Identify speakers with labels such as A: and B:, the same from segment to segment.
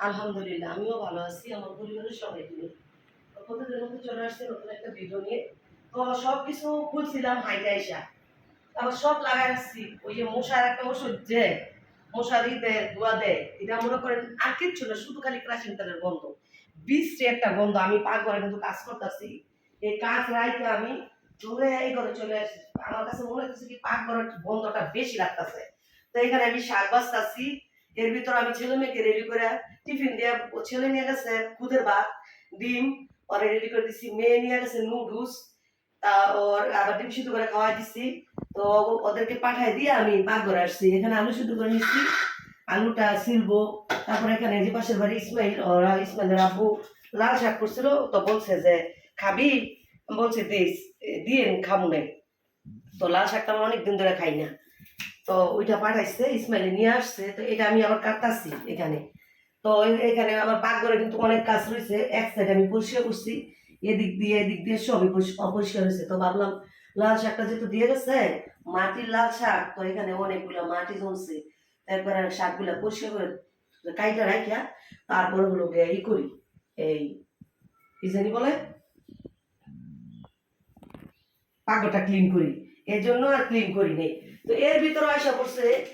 A: আলহামদুলিল্লাহ, আমিও ভালো আছি, আমার পরিবারের সবাই নিয়ে প্রতিদিনের মধ্যে চলে আসছে নতুন একটা ভিডিও নিয়ে। তো সব কিছু খুলছিলাম হাইটে আবার সব লাগাই রাখছি। ওই যে মশার একটা ওষুধ যে মশারি দেয় ধোয়া দেয়। এটা মনে করেন আর কিচ্ছু না, শুধু খালি ক্রাসিং তেলের গন্ধ। বিশ্রী একটা গন্ধ, আমি পাক করে কিন্তু কাজ করতেছি। এই কাজ রাইতে আমি চলে এই ঘরে চলে আসি। আমার কাছে মনে হচ্ছে কি পাক ঘরের গন্ধটা বেশি লাগতেছে। তো এখানে আমি শাক বাঁচতাছি। এর ভিতর আমি ছেলে মেয়েকে রেডি করে টিফিন দিয়ে ছেলে নিয়ে গেছে খুদের ভাত, ডিম ওরা রেডি করে দিছি, মেয়ে নিয়ে গেছে নুডলস তা ওর আবার ডিম সিদ্ধ করে খাওয়াই দিছি। তো ওদেরকে পাঠাই দিয়ে আমি পাকঘরে আসছি। এখানে আলু সিদ্ধ করে নিচ্ছি আলুটা ছিলবো, তারপরে এখানে যে পাশের বাড়ি ইসমাইল, ওরা ইসমাইলের আব্বু লাল শাক করছিল, তো বলছে যে, খাবি? বলছে দিস দিয়ে খাব নাই তো লাল শাকটা আমি অনেকদিন ধরে খাই না। তো ওইটা পাঠাইছে ইসমাইলে নিয়ে আসছে। তো এটা আমি আবার কাটতাছি এখানে। তো এখানে আমার পাকঘরে কিন্তু অনেক কাজ রয়েছে, এক সাইড আমি পরিষ্কার করছি। এদিক দিয়ে এদিক দিয়ে পরিষ্কার- অপরিষ্কার হয়েছে। তো ভাবলাম, লাল শাকটা যেহেতু দিয়ে গেছে, মাটির লাল শাক, তো এখানে অনেকগুলো মাটি জমছে। তারপরে শাকগুলো পরিষ্কার করে কাইটা রাখিয়া তারপরে হলো গিয়ে ই করি। এই, কি জানি বলে? পাগটা ক্লিন করি। এর জন্য আর ক্লিন করি নেই। তো এর ভিতরে আসা পড়ছে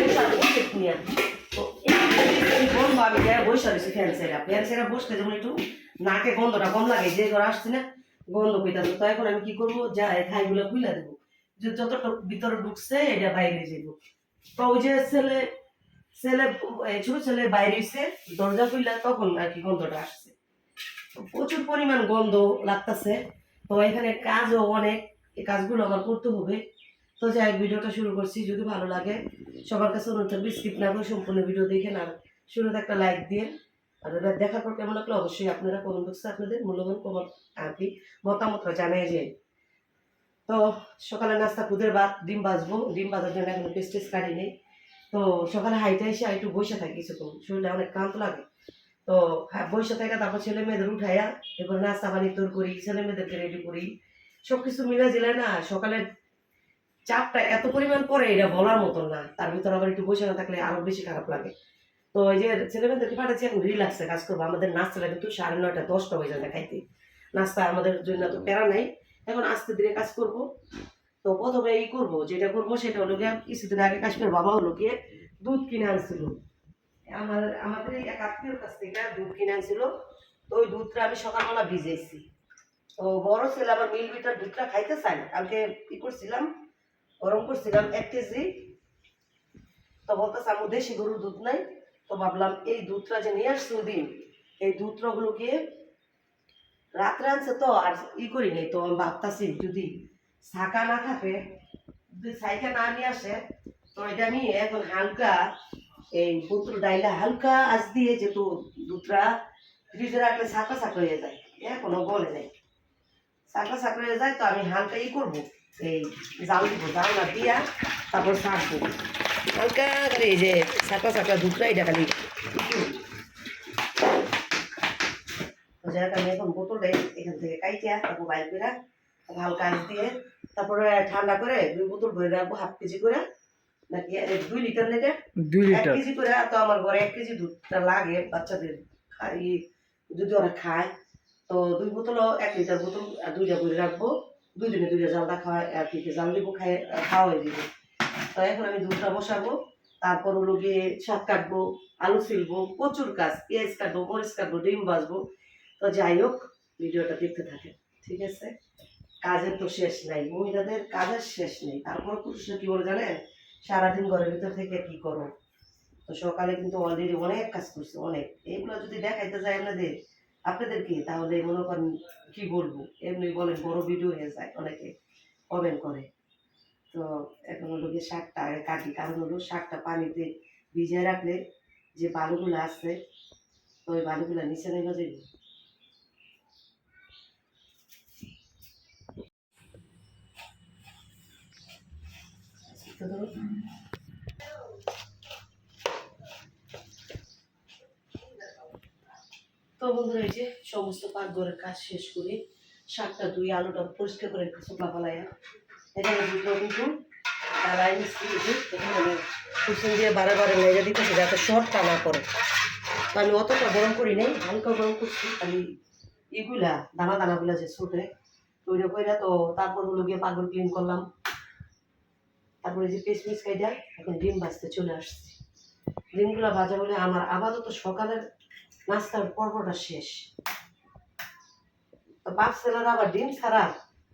A: মশার ওষুধ নিয়ে নাকে গন্ধটা কম লাগে, যে ঘরে আসছে না, গন্ধ পেতাম তো এখন আমি কি করব? খুলে দেবো। ভিতরে ঢুকছে, এটা বাইরে তো ওই যে ছেলে ছেলে ছোট ছেলে বাইরে হইছে, দরজা খুললে তখন আর কি গন্ধটা আসছে। প্রচুর পরিমাণ গন্ধ লাগতেছে। তো এখানে কাজও অনেক, এই কাজগুলো আমার করতে হবে। তো যাই ভিডিওটা শুরু করছি। যদি ভালো লাগে, সবার কাছে অনুরোধ থাকবে স্কিপ না করে সম্পূর্ণ ভিডিও দেখেন আর শুরুতে একটা লাইক দিয়ে আর এবার দেখার পর কেমন লাগল অবশ্যই আপনারা কমেন্ট বক্সে আপনাদের মূল্যবান কমন কি মতামতটা জানিয়ে যে। তো সকালে নাস্তা খুদের ভাত, ডিম বাজবো ডিম বাজার জন্য এখন পেস্টেস কাটি নেই তো সকালে হাইটে এসে একটু বসে থাকি কিছুক্ষণ। শরীরটা অনেক ক্লান্ত লাগে। তো হ্যাঁ বসে থেকে, তারপর ছেলে মেয়েদের উঠাইয়া এরপর নাস্তা পানি তোর করি ছেলে মেয়েদেরকে রেডি করি। সব কিছু মিলে জিলে না সকালে চাপটা এত পরিমাণ পরে এটা বলার মতন না। তার ভিতর আবার একটু বসে না থাকলে আরও বেশি খারাপ লাগে। তো ওই যে ছেলে মেয়েদেরকে পাঠাচ্ছি, এখন রিল্যাক্সে কাজ করব। আমাদের নাস্তাটা কিন্তু সাড়ে নয়টা, দশটা হয়ে যাবে খাইতে। নাস্তা আমাদের জন্য তো প্যারা নাই। এখন আস্তে ধীরে কাজ করব। তো প্রথমে এই করব, যেটা করব সেটা হলো গিয়ে, কিছুদিন আগে কাশ্মীর বাবা হলো গিয়ে দুধ কিনে আনছিল। আমার, আমাদের এক আত্মীয়র কাছ থেকে দুধ কিনে আনছিল। তো ওই দুধটা আমি সকালবেলা ভিজেছি তো বড় ছেলে আবার মিল বিটার দুধটা খাইতে চাই কালকে কি করছিলাম, গরম করছিলাম, এক কেজি। তো বলতেছে আমার দেশি গরুর দুধ নাই। তো ভাবলাম, এই দুধটা যে নিয়ে আসছি দিন এই দুধটা হলো গিয়ে রাত্রে আনছে তো, আর ই করি নাই তো, আমি ভাবতাছি যদি শাকা না থাকে, যদি সাইকা না নিয়ে আসে, তো এটা আমি এখন হালকা, এই পুত্র ডাইলা হালকা আজ দিয়ে যেহেতু দুধটা ফ্রিজে রাখলে শাকা শাকা হয়ে যায়, এখনও গলে যায় শাকা শাকা হয়ে যায় তো আমি হালকা ই করব, এই জাল দিব, জাল না দিয়া তারপর শাকবো হালকা করে এই যে শাকা দুধটা এটা খালি। তো এখন বোতলটা এখান থেকে কাইটিয়া তারপর বাইর করে হালকা আঁচ দিয়ে তারপরে ঠান্ডা করে দুই বোতল ভরে রাখব হাফ কেজি করে। নাকি দুই লিটার নেটে
B: দুই লিটার।
A: কেজি করে তো আমার ঘরে এক কেজি দুধটা লাগে বাচ্চাদের খাই যদি ওরা খায়। তো দুই বোতল এক লিটার বোতল আর দুইটা করে রাখব। দুই দিনে দুইটা জালটা খাওয়া আর কি জাল দিব খাই খাওয়া হয়ে দিব। তো এখন আমি দুধটা বসাবো, তারপর হলো গিয়ে শাক কাটবো, আলু ছিলবো প্রচুর কাজ, পেঁয়াজ কাটবো, মরিচ কাটবো, ডিম ভাজবো। তো যাই হোক, ভিডিওটা দেখতে থাকেন, ঠিক আছে? কাজের তো শেষ নাই, মহিলাদের কাজের শেষ নেই তারপর পুরুষরা কি বলে জানেন? সারাদিন ঘরের ভিতর থেকে কি করো তো সকালে কিন্তু অলরেডি অনেক কাজ করছে, অনেক। এইগুলো যদি দেখাইতে যায় আপনাদের আপনাদেরকে তাহলে মনে করেন কি বলব? এমনি বলেন, বড় ভিডিও হয়ে যায় অনেকে কমেন্ট করে। তো এখন হলো গিয়ে শাকটা আগে কাটি কারণ হলো শাকটা পানিতে ভিজিয়ে রাখলে যে বালুগুলো আছে, তো ওই বালুগুলো নিচে নেমে যাবে। তো বন্ধুরা, এই যে সমস্ত পাকঘরের কাজ শেষ করে শাকটা ধুই আলুটা পরিষ্কার করে শুকনা ফেলাইয়া এখানে দুটো কিন্তু তারাই এখানে কুসুম দিয়ে বারে বারে লেগে দিতেছি যাতে শর্টটা না করে আমি অতটা গরম করি নাই, হালকা গরম করছি, খালি এগুলা, দানা দানাগুলা যে ছোটে, তৈরি করে তো তারপর হলো গিয়ে পাগল ক্লিন করলাম। তারপরে যে পিস পিস খাইটা, এখন ডিম ভাজতে চলে আসছি। ডিমগুলো ভাজা বলে আমার আপাতত সকালের নাস্তার পর্বটা শেষ। তো বাপ ছেলেরা আবার ডিম ছাড়া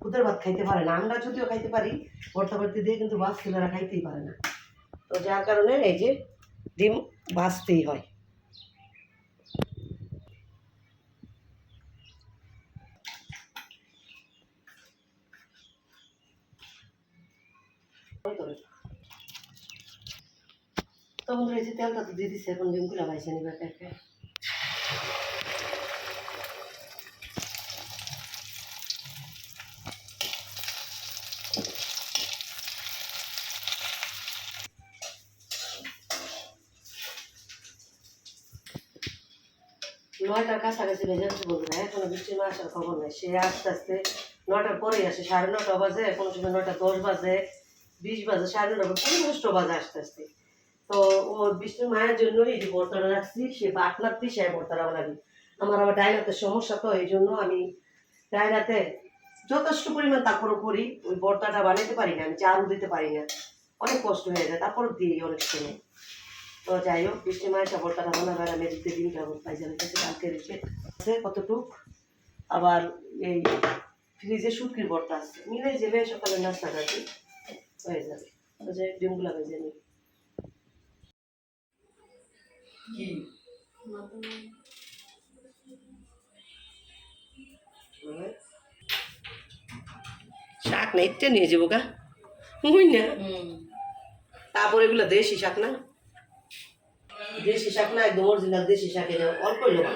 A: খুদের ভাত খাইতে পারে না, আমরা যদিও খাইতে পারি, ভর্তাভর্তি দিয়ে কিন্তু বাপ ছেলেরা খাইতেই পারে না। তো যার কারণে এই যে ডিম ভাজতেই হয়। তো বন্ধুরা এই যে তেলটা তো দিয়ে দিচ্ছে এখন ডিমগুলো ভাইছে নিবে একে একে নয়টার কাছাকাছি ভেজে গেছে বন্ধুরা এখনও বৃষ্টির মাস আসার খবর নেই। সে আস্তে আস্তে নয়টার পরেই আসে, সাড়ে নটা বাজে, কোনো সময় নয়টা দশ বাজে, বিশ বাজে, সাড়ে নটা কোনো দশটা বাজে আস্তে আস্তে। তো ও বৃষ্টির মায়ের জন্যই এই যে বর্তাটা রাখছি, সে আপনার পিসায় বর্তাটা বানাবি আমার আবার ডায়নাতে সমস্যা তো, এই জন্য আমি ডায়নাতে যথেষ্ট পরিমাণ তারপরও করি, ওই বর্তাটা বানাতে পারি না, আমি চারু দিতে পারি না। অনেক কষ্ট হয়ে যায় তারপর দিই অনেক সময়। তো যাই হোক বৃষ্টি মায়ের আর আমি এদিকে দিন কাছে কালকে রেখে আছে কতটুক। আবার এই ফ্রিজে শুটকির বর্তা আছে। মিলে যাবে সকালে নাস্তাটা কি হয়ে যাবে। যে ডিমগুলো ভেজে নিই। কি? শাক না ইচ্ছে নিয়ে যাব গা। না। তারপর এগুলো দেশি শাক না? দেশি শাক না একদম অরিজিনাল দেশি শাক এটা অল্প লোক।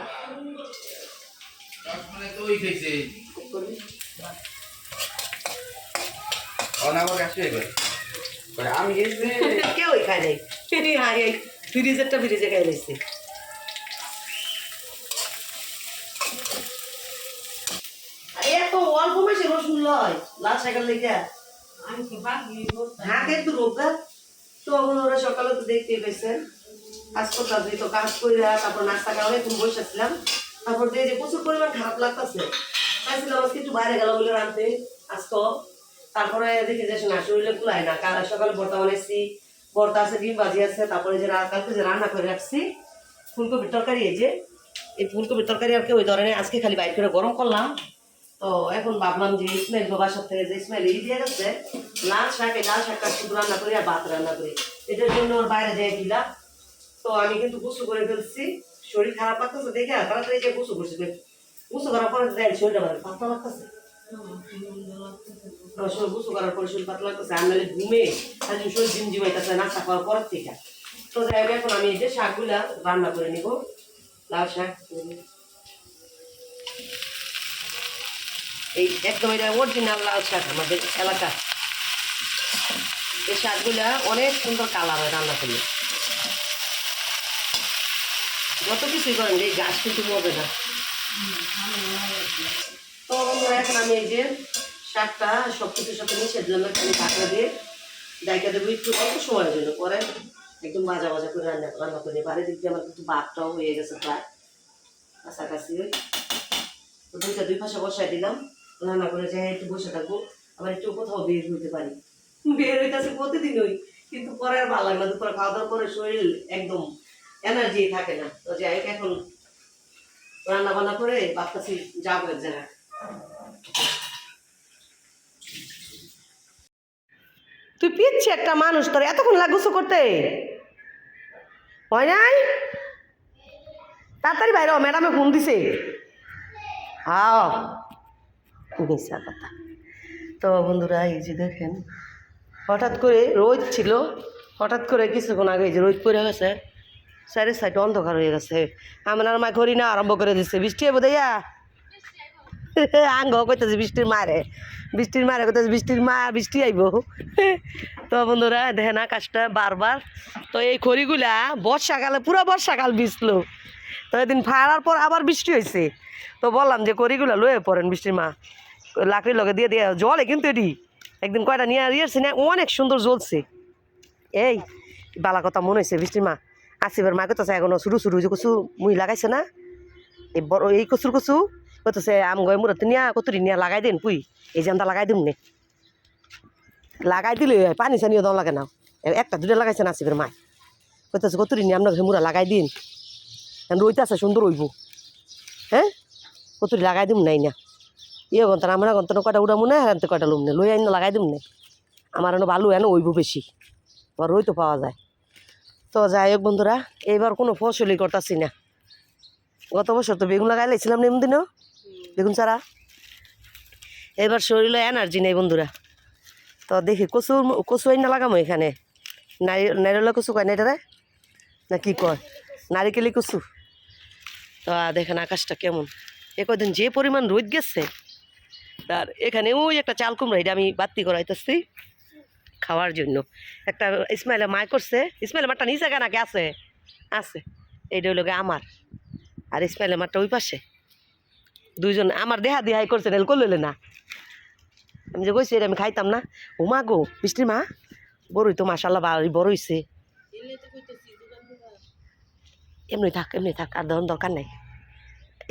B: তো আমি গেছি
A: কেউই নাই এই ফ্রিজেরটা ফ্রিজে খাই নিচ্ছে এত অল্প মাসে রসুন লয় লাল শাকের লেগে। হাতে একটু রোগা তো ওরা সকালে তো দেখতে পেয়েছেন কাজ করতে তো কাজ করে তারপর নাস্তা খাওয়া একটু বসেছিলাম তারপর দিয়ে যে প্রচুর পরিমাণ খারাপ লাগতেছে। চাইছিলাম আজকে একটু বাইরে গেলাম বলে রানতে। আজকে তারপরে দেখে যে না, শরীরে কুলায় না। কাল সকালে ভর্তা বানাইছি। ভর্তা আছে, ডিম ভাজি আছে। তারপরে যে কালকে যে রান্না করে রাখছি, ফুলকপির তরকারি এই যে। এই ফুলকপির তরকারি আর কি ওই ধরনের আজকে খালি বাইর করে গরম করলাম। তো এখন ভাবলাম যে ইসমাইল বাসার থেকে যে ইসমাইল এই দিয়ে গেছে। লাল শাকে লাল শাকটা শুধু রান্না করি আর ভাত রান্না করি। এটার জন্য ওর বাইরে যেয়ে দিলাম তো আমি কিন্তু গুছু করে ফেলছি শরীর খারাপ লাগতেছে দেখে তাড়াতাড়ি যে গুছু করছি। গুছু করার পরে দেখ শরীরটা ভালো পাতলা লাগতেছে। গুছু করার পরে শরীর পাতলা লাগতেছে আর নাহলে ঘুমে আর শরীর জিম জিমাইতেছে নাস্তা খাওয়ার পরের থেকে। তো যাই এখন আমি এই যে শাকগুলা রান্না করে নিব। লাল শাক। এই একদম এটা অরিজিনাল লাল শাক আমাদের এলাকা এই শাকগুলা অনেক সুন্দর কালার হয় রান্না করলে। যত কিছুই করেন এই গাছ কিন্তু মরবে না। তো বন্ধুরা, এখন আমি এই যে শাকটা সব কিছুর সাথে মিশে দিলাম খালি ঢাকা দিয়ে ডাইকা দেবো, একটু অল্প সময়ের জন্য। পরে একদম ভাজা ভাজা করে রান্না রান্না করে বাড়ির দিক দিয়ে আমার কিন্তু ভাতটাও হয়ে গেছে প্রায়। কাছাকাছি ওই দুইটা, দুই পাশে বসাই দিলাম। রান্না করে যাই একটু বসে থাকব, আবার একটু কোথাও বের হইতে পারি। বের প্রতিদিন ওই কিন্তু পরে আর ভালো লাগে না। দুপুরে খাওয়া দাওয়া করে শরীর একদম এনার্জি থাকে না। তো যাই হোক, এখন রান্না বান্না করে ভাবতেছি যাব এক তুই পিচ্ছি একটা মানুষ, তোর এতক্ষণ লাগুছো করতে? হয় নাই? তাড়াতাড়ি বাইরে ম্যাডামে ফোন দিছে। হাও মিশা কথা। তো বন্ধুরা, এই যে দেখেন, হঠাৎ করে রোদ ছিল। হঠাৎ করে কিছুক্ষণ আগে যে রোদ পড়ে গেছে সাইডের সাইড অন্ধকার হয়ে গেছে। আমার মা ঘড়ি না আরম্ভ করে দিচ্ছে বৃষ্টি হবে দেয়া? আঙ্গ কইতেছে, বৃষ্টির মারে বৃষ্টির মারে, কইতেছে, বৃষ্টির মা, বৃষ্টি আইব। তো বন্ধুরা, দেখেন আকাশটা বারবার। তো এই খড়িগুলা বর্ষাকালে, পুরো বর্ষাকাল বিছলো তো এদিন ফাড়ার পর আবার বৃষ্টি হয়েছে তো বললাম যে করিগুলো লয়ে পড়েন বৃষ্টির মা। লাকড়ির লগে দিয়ে দিয়ে, জলে কিন্তু এটি একদিন কয়টা নিয়ে ইয়েছে না, অনেক সুন্দর জ্বলছে। এই বালা কথা মনে হয়েছে বৃষ্টির মা আসিবার মা কত এখনও শুরু শুরু যে কচু মুই লাগাইছে না। এই বড় এই কচুর কচু কতছে আম গয় মুরত নিয়া, কতুরি নিয়া লাগাই দিন, পুই। এই জানটা লাগাই দিম নে। লাগাই দিলে পানি চানিও দাও লাগে না। একটা দুটা লাগাইছে না আসিবার মায়। কইতেছে কতুরি নিয়ে আমরা মুরা লাগাই দিন। রইতে আছে সুন্দর হইব। হ্যাঁ? কতুরি লাগাই দিম নাই না। ইয়ে গন্তন, আমরা গন্তন কটা উড়ামু না হ্যাঁ কটা লুম না। লই আইন লাগাই দিম না। আমার এনে ভালো এনে হইব বেশি। আবার রই তো পাওয়া যায়। তো যাই হোক বন্ধুরা, এইবার কোনো ফসলই করতেছি না। গত বছর তো বেগুন লাগাই লাইছিলাম না এমদিনও বেগুন ছাড়া। এবার শরীরে এনার্জি নেই বন্ধুরা। তো দেখি কচু কচু আইন না লাগামো এখানে। নারী নারিয়লা কচু কয় না না কি কয়? নারিকেলি কচু। তো দেখেন আকাশটা কেমন। এ কদিন যে পরিমাণ রোদ গেছে। তার এখানে ওই একটা চাল কুমড়া, এটা আমি বাতি করাইতেছি। খাওয়ার জন্য। একটা ইসমাইলে মায় করছে ইসমাইলে মাঠটা নিচে কেন আছে? আছে। এইটা গিয়ে আমার। আর ইসমাইলের মাঠটা ওই পাশে। দুইজন আমার দেহা দেহাই করছে, নাহলে করলে না। আমি যে কইছি আমি খাইতাম না। ও মা গো, মিষ্টি মা, বড়ই তো মাসাল্লাহ বাড়ি বড় হইছে। এমনি থাক এমনি থাক, আর ধরুন দরকার নেই।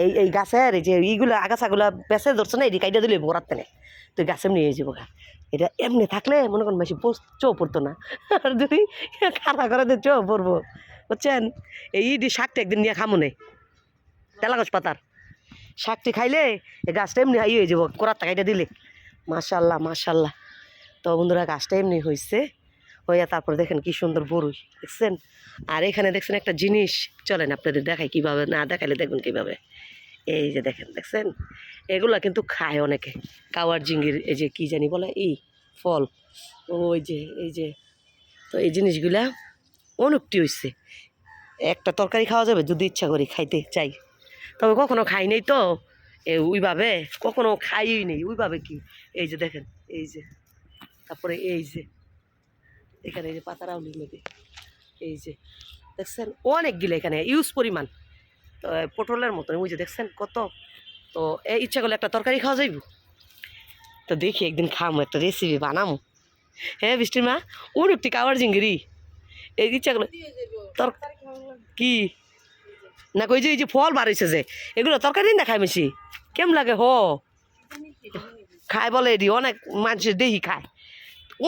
A: এই এই গাছের এই যে এইগুলো আগাছাগুলো বেঁচে ধরছে না, এটি কাইটা দিলে বোরাতে নেই। তুই গাছ এমনি হয়ে যাব গা। এটা এমনি থাকলে মনে করেন বেশি চৌ পড়তো না। আর যদি খাতা করে দিয়ে চৌ পড়ব, বুঝছেন? এই ইডি শাকটা একদিন নিয়ে খামো নেই তেলাগছ পাতার। শাকটি খাইলে এই গাছটা এমনি ইয়ে হয়ে যাব কোরাতটা কাইটা দিলে। মাশাল্লাহ মাশাল্লাহ। তো বন্ধুরা, গাছটা এমনি হয়েছে হইয়া তারপর দেখেন কি সুন্দর বড়ই দেখছেন? আর এখানে দেখছেন একটা জিনিস। চলেন আপনাদের দেখাই কীভাবে, না দেখাইলে দেখবেন কীভাবে। এই যে দেখেন, দেখছেন? এগুলা কিন্তু খায় অনেকে। কাওয়ার জিঙ্গির এই যে কি জানি বলে? এই ফল। ওই যে, এই যে। তো এই জিনিসগুলা অনেকটি হয়েছে একটা তরকারি খাওয়া যাবে যদি ইচ্ছা করি খাইতে চাই। তবে কখনো খাই নাই তো। ওইভাবে কখনো খাইই নেই। ওইভাবে কি? এই যে দেখেন, এই যে। তারপরে এই যে। এখানে এই যে পাতারাও লেগে এই যে। দেখছেন? অনেকগুলো এখানে, ইউজ পরিমাণ। পটলের মতন। ওই যে দেখছেন কত? তো এ ইচ্ছা করলে একটা তরকারি খাওয়া যাইব? তো দেখি একদিন খামো একটা রেসিপি বানামো। হ্যাঁ বৃষ্টির মা? অনেকটি কাওয়ার জিঙ্গিরি। এই ইচ্ছা করলে তর কি? না কই যে এই যে ফল বাড়িছে যে এগুলো তরকারি না খাই বেশি। কেমন লাগে হ? খায় বলে এটি অনেক মানুষের দেহি খায়।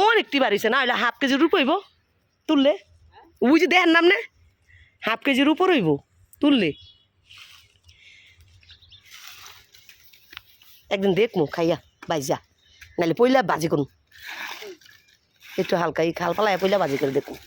A: অনেকটি বাড়িছে না হলে হাফ কেজির উপর হইব তুললে। ওই যে দেহের নাম না? হাফ কেজির উপর হইব তুললে। একদিন দেখমু খাইয়া বাইজা নাহলে পইলা বাজি করুন একটু হালকা, এই খাল পালায় পইলা বাজি করে দেখুন